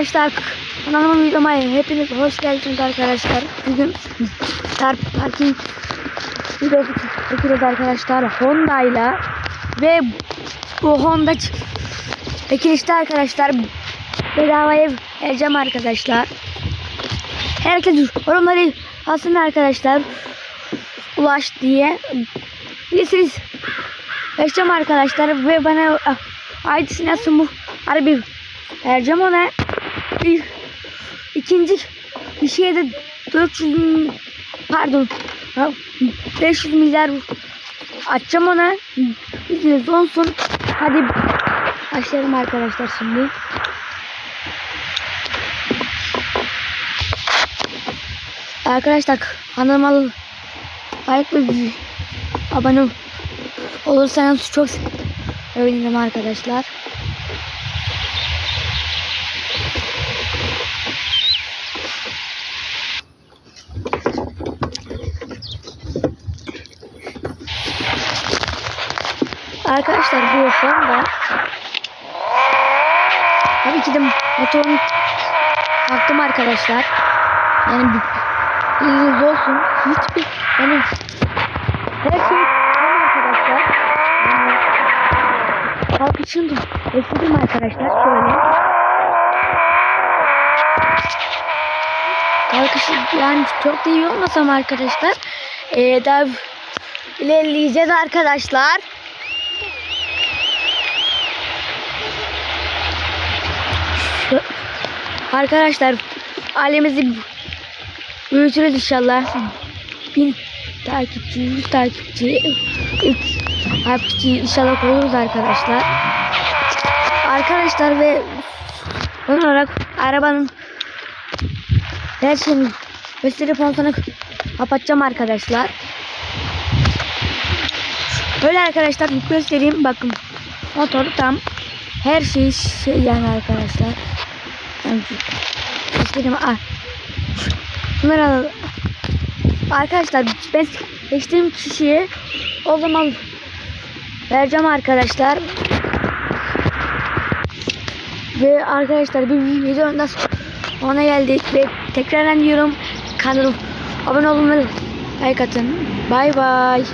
Arkadaşlar kanalıma videoma hepiniz hoş geldiniz arkadaşlar. Bugün Star Parking videosu çekiyoruz arkadaşlar Honda ile ve bu Honda çekilişte arkadaşlar bedavaya vereceğim arkadaşlar. Herkes yorumları alsın arkadaşlar. Ulaş diye. Bilirsiniz. Vereceğim arkadaşlar ve bana ah, ID'si nasıl bu? Harbi vereceğim ona. Bir, ikinci bir şeye de 400 m- pardon ha, 500 milyar açacağım ona. Bilginiz olsun. Hadi başlayalım arkadaşlar şimdi. Arkadaşlar kanalıma like ve abone olursanız çok sevinirim arkadaşlar. Arkadaşlar bu Honda Tabii ki de motorunu taktım arkadaşlar. Yani bir- bilginiz olsun. Hiçbir yani her şey tamam arkadaşlar. Yani, kalkışını esnedim arkadaşlar şöyle. Kalkışı yani çok da iyi olmasam arkadaşlar. Ee, daha ilerleyeceğiz arkadaşlar. Arkadaşlar ailemizi büyütürüz inşallah. Bin takipçi, yüz takipçi, üç takipçi inşallah oluruz arkadaşlar. Arkadaşlar ve son olarak arabanın her şeyini gösterip sonra kapatacağım arkadaşlar. Böyle arkadaşlar göstereyim bakın motoru tam her şey şey yani arkadaşlar. Göstereyim ah. Bunları al. Arkadaşlar ben seçtiğim kişiye o zaman vereceğim arkadaşlar. Ve arkadaşlar bir videonun ona geldik ve tekrar diyorum kanalıma abone olmayı like atın. Bay bay.